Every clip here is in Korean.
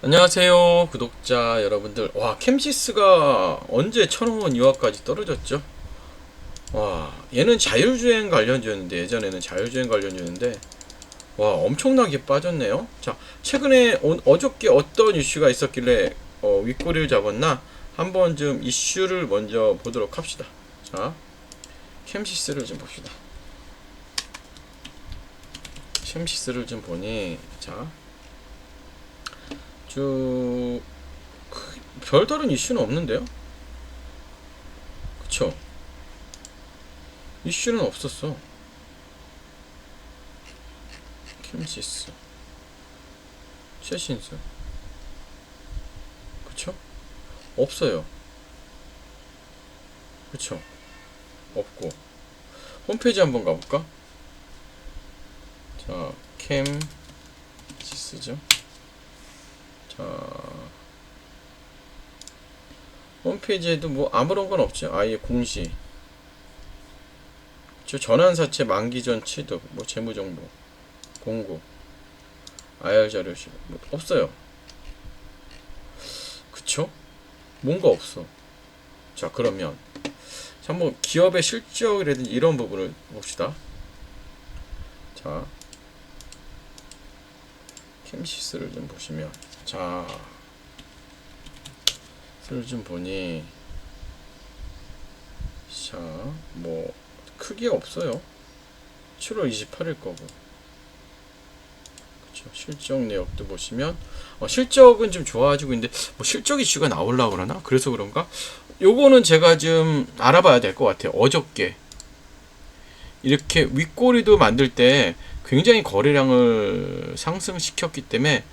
안녕하세요 구독자 여러분들. 와 캠시스가 언제 천원 이하까지 떨어졌죠? 와 얘는 자율주행 관련주였는데 예전에는 자율주행 관련주였는데 와 엄청나게 빠졌네요. 자 최근에 어, 어저께 어떤 이슈가 있었길래 어, 윗꼬리를 잡았나? 한번 좀 이슈를 먼저 보도록 합시다. 자 캠시스를 좀 봅시다. 캠시스를 좀 보니 자 쭉 크- 별다른 이슈는 없는데요? 그쵸? 이슈는 없었어. 캠시스. 최신스. 그쵸? 없어요. 그쵸? 없고. 홈페이지 한번 가볼까? 자, 캠시스죠? 자 홈페이지에도 뭐 아무런 건 없죠. 아예 공시. 저 전환사채 만기 전 취득, 뭐 재무정보, 공급, IR 자료실 뭐 없어요. 그쵸? 뭔가 없어. 자 그러면 자, 한번 기업의 실적이라든지 이런 부분을 봅시다. 자 캠시스를 좀 보시면 자, 슬좀 보니, 자, 뭐, 크기가 없어요. 7월 28일 거고. 그쵸. 실적 내역도 보시면, 어, 실적은 좀 좋아지고 있는데, 뭐, 실적 이슈가 나올라 그러나? 그래서 그런가? 요거는 제가 좀 알아봐야 될 것 같아요. 어저께. 이렇게 윗꼬리도 만들 때 굉장히 거래량을 상승시켰기 때문에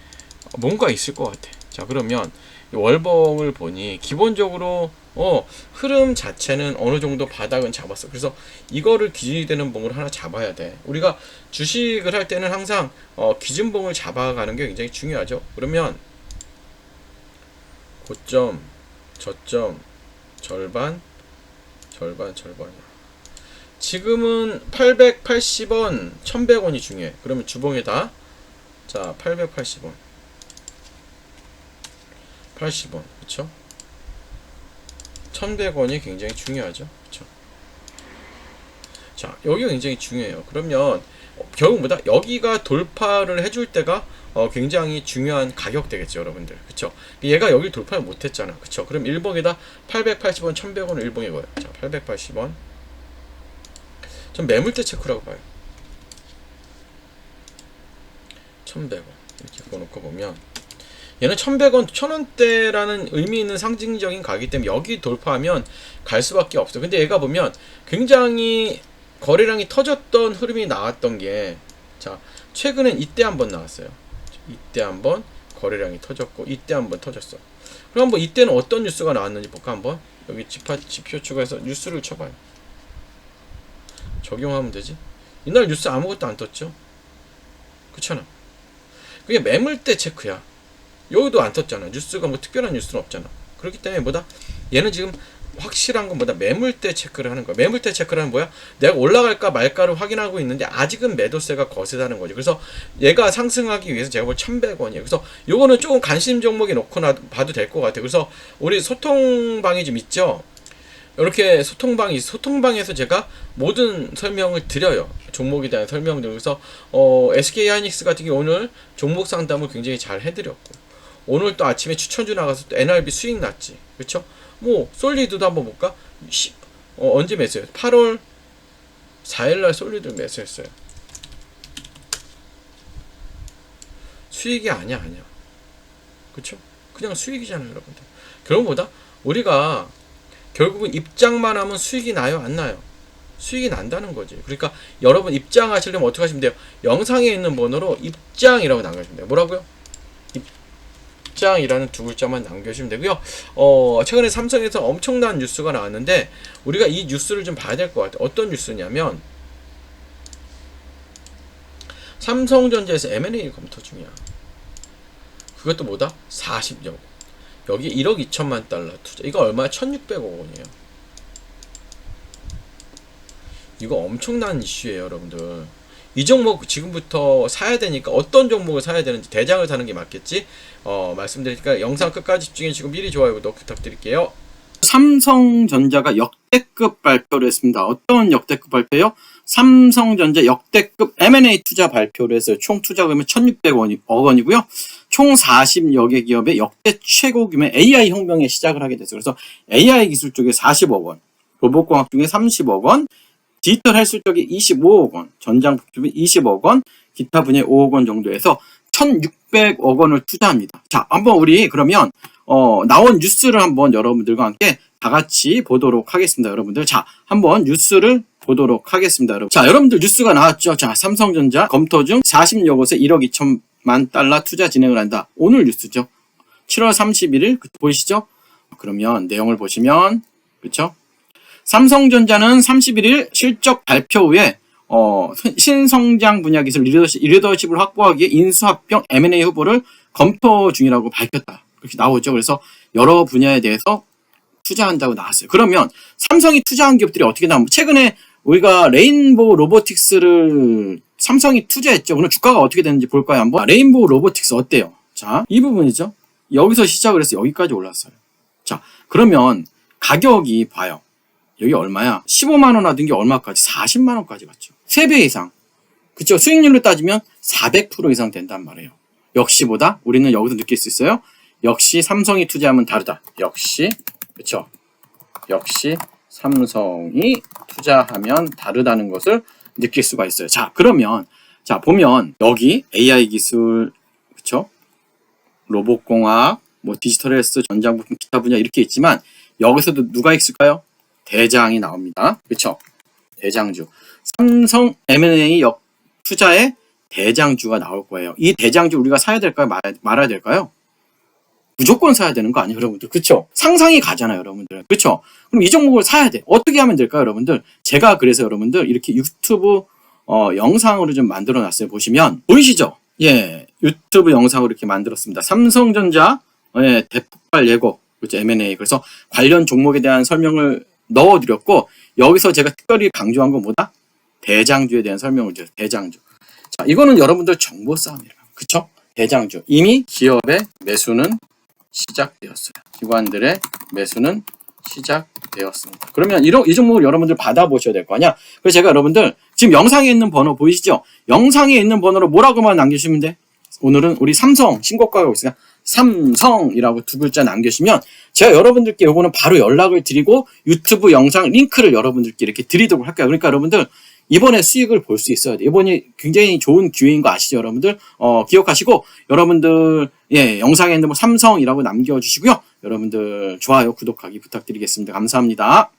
뭔가 있을 것 같아. 자, 그러면 이 월봉을 보니 기본적으로 어, 흐름 자체는 어느 정도 바닥은 잡았어. 그래서 이거를 기준이 되는 봉을 하나 잡아야 돼. 우리가 주식을 할 때는 항상 어, 기준봉을 잡아가는 게 굉장히 중요하죠. 그러면 고점, 저점, 절반, 절반, 절반. 지금은 880원, 1100원이 중요해. 그러면 주봉에다 자, 880원. 80원. 그쵸? 1100원이 굉장히 중요하죠. 그쵸? 자, 여기가 굉장히 중요해요. 그러면 어, 결국 뭐다? 여기가 돌파를 해줄 때가 어, 굉장히 중요한 가격 되겠죠, 여러분들. 그쵸? 얘가 여기 돌파를 못했잖아. 그쵸? 그럼 일봉에다 880원, 1100원을 일봉에 거예요. 자, 880원. 전 매물대 체크라고 봐요. 1100원. 이렇게 꺼놓고 보면 얘는 1100원, 1000원대라는 의미 있는 상징적인 가격이기 때문에 여기 돌파하면 갈 수밖에 없어. 근데 얘가 보면 굉장히 거래량이 터졌던 흐름이 나왔던 게 자, 최근엔 이때 한번 나왔어요. 이때 한번 거래량이 터졌고 이때 한번 터졌어. 그럼 한번 이때는 어떤 뉴스가 나왔는지 볼까 한번 여기 지파, 지표 추가해서 뉴스를 쳐봐요. 적용하면 되지. 이날 뉴스 아무것도 안 떴죠? 그렇잖아. 그게 매물대 체크야. 여기도 안 떴잖아. 뉴스가 뭐 특별한 뉴스는 없잖아. 그렇기 때문에 뭐다? 얘는 지금 확실한 건 뭐다? 매물대 체크를 하는 거야. 매물대 체크라는 뭐야? 내가 올라갈까 말까를 확인하고 있는데 아직은 매도세가 거세다는 거지. 그래서 얘가 상승하기 위해서 제가 볼 1100원이에요. 그래서 요거는 조금 관심 종목에 놓고 나, 봐도 될 것 같아요. 그래서 우리 소통방이 좀 있죠? 이렇게 소통방이 소통방에서 제가 모든 설명을 드려요. 종목에 대한 설명들. 그래서 어, SK 하이닉스 같은 경우 오늘 종목 상담을 굉장히 잘 해드렸고 오늘 또 아침에 추천주 나가서 또 NRB 수익 났지. 그렇죠? 뭐 솔리드도 한번 볼까? 시, 어, 언제 매수했어요? 8월 4일 날 솔리드 매수했어요. 수익이 아니야 아니야. 그렇죠? 그냥 수익이잖아요, 여러분들. 결국보다 우리가 결국은 입장만 하면 수익이 나요, 안 나요? 수익이 난다는 거지. 그러니까 여러분 입장하시려면 어떻게 하시면 돼요? 영상에 있는 번호로 입장이라고 남겨주시면 돼요. 뭐라고요? 입장이라는 두 글자만 남겨주시면 되고요. 어, 최근에 삼성에서 엄청난 뉴스가 나왔는데 우리가 이 뉴스를 좀 봐야 될 것 같아요. 어떤 뉴스냐면 삼성전자에서 M&A 검토 중이야. 그것도 뭐다? 40억. 여기 1억 2천만 달러 투자. 이거 얼마야? 1,600억 원이에요. 이거 엄청난 이슈예요, 여러분들. 이 종목 지금부터 사야 되니까 어떤 종목을 사야 되는지 대장을 사는 게 맞겠지? 어, 말씀드리니까 영상 끝까지 집중해 주시고 미리 좋아요 구독 부탁드릴게요. 삼성전자가 역대급 발표를 했습니다. 어떤 역대급 발표요? 삼성전자 역대급 M&A 투자 발표를 했어요. 총 투자 금액 1,600억 원이고요. 총 40여 개 기업의 역대 최고 규모의 AI 혁명에 시작을 하게 됐어요. 그래서 AI 기술 쪽에 40억 원, 로봇공학 중에 30억 원, 디지털 쪽에 25억 원, 전장품 쪽에 20억 원, 기타 분야에 5억 원 정도에서 1,600억 원을 투자합니다. 자, 한번 우리 그러면 어, 나온 뉴스를 한번 여러분들과 함께 다 같이 보도록 하겠습니다, 여러분들. 자, 한번 뉴스를 보도록 하겠습니다, 여러분. 자, 여러분들 뉴스가 나왔죠. 자, 삼성전자 검토 중 40여 곳에 1억 2천만 달러 투자 진행을 한다. 오늘 뉴스죠. 7월 31일 보이시죠? 그러면 내용을 보시면 그렇죠? 삼성전자는 31일 실적 발표 후에 어, 신성장 분야 기술 리더십, 리더십을 확보하기 위해 인수합병 M&A 후보를 검토 중이라고 밝혔다. 그렇게 나오죠. 그래서 여러 분야에 대해서 투자한다고 나왔어요. 그러면 삼성이 투자한 기업들이 어떻게 나오면 최근에 우리가 레인보우 로보틱스를 삼성이 투자했죠. 오늘 주가가 어떻게 되는지 볼까요? 한번 레인보우 로보틱스 어때요? 자, 이 부분이죠. 여기서 시작을 해서 여기까지 올랐어요. 자, 그러면 가격이 봐요. 여기 얼마야? 15만 원 하던 게 얼마까지? 40만 원까지 갔죠. 3배 이상. 그쵸? 수익률로 따지면 400% 이상 된단 말이에요. 역시보다 우리는 여기서 느낄 수 있어요. 역시 삼성이 투자하면 다르다. 역시 그쵸? 역시 삼성이 투자하면 다르다는 것을 느낄 수가 있어요. 자, 그러면 자 보면 여기 AI 기술 그쵸? 로봇공학, 뭐 디지털 헬스, 전장 부품, 기타 분야 이렇게 있지만 여기서도 누가 있을까요? 대장이 나옵니다. 그쵸? 대장주. 삼성 M&A 역 투자의 대장주가 나올 거예요. 이 대장주 우리가 사야 될까요? 말, 말아야 될까요? 무조건 사야 되는 거 아니에요, 여러분들? 그쵸? 상상이 가잖아요, 여러분들. 그쵸? 그럼 이 종목을 사야 돼. 어떻게 하면 될까요, 여러분들? 제가 그래서 여러분들 이렇게 유튜브 어, 영상으로 좀 만들어 놨어요. 보시면 보이시죠? 예, 유튜브 영상으로 이렇게 만들었습니다. 삼성전자 예, 대폭발 예고, 그렇죠? M&A. 그래서 관련 종목에 대한 설명을 넣어드렸고 여기서 제가 특별히 강조한 건 뭐다? 대장주에 대한 설명을 드렸어요. 대장주. 자, 이거는 여러분들 정보 싸움이라. 그쵸? 대장주. 이미 기업의 매수는 시작되었어요. 기관들의 매수는 시작되었습니다. 그러면 이런, 이 종목을 여러분들 받아보셔야 될 거 아니야? 그래서 제가 여러분들 지금 영상에 있는 번호 보이시죠? 영상에 있는 번호로 뭐라고만 남겨주시면 돼? 오늘은 우리 삼성 신고가가 있으니까 삼성이라고 두 글자 남겨주시면 제가 여러분들께 요거는 바로 연락을 드리고 유튜브 영상 링크를 여러분들께 이렇게 드리도록 할게요. 그러니까 여러분들 이번에 수익을 볼 수 있어야 돼요. 이번이 굉장히 좋은 기회인 거 아시죠, 여러분들? 어, 기억하시고 여러분들 예, 영상에 있는 뭐 삼성이라고 남겨주시고요. 여러분들 좋아요, 구독하기 부탁드리겠습니다. 감사합니다.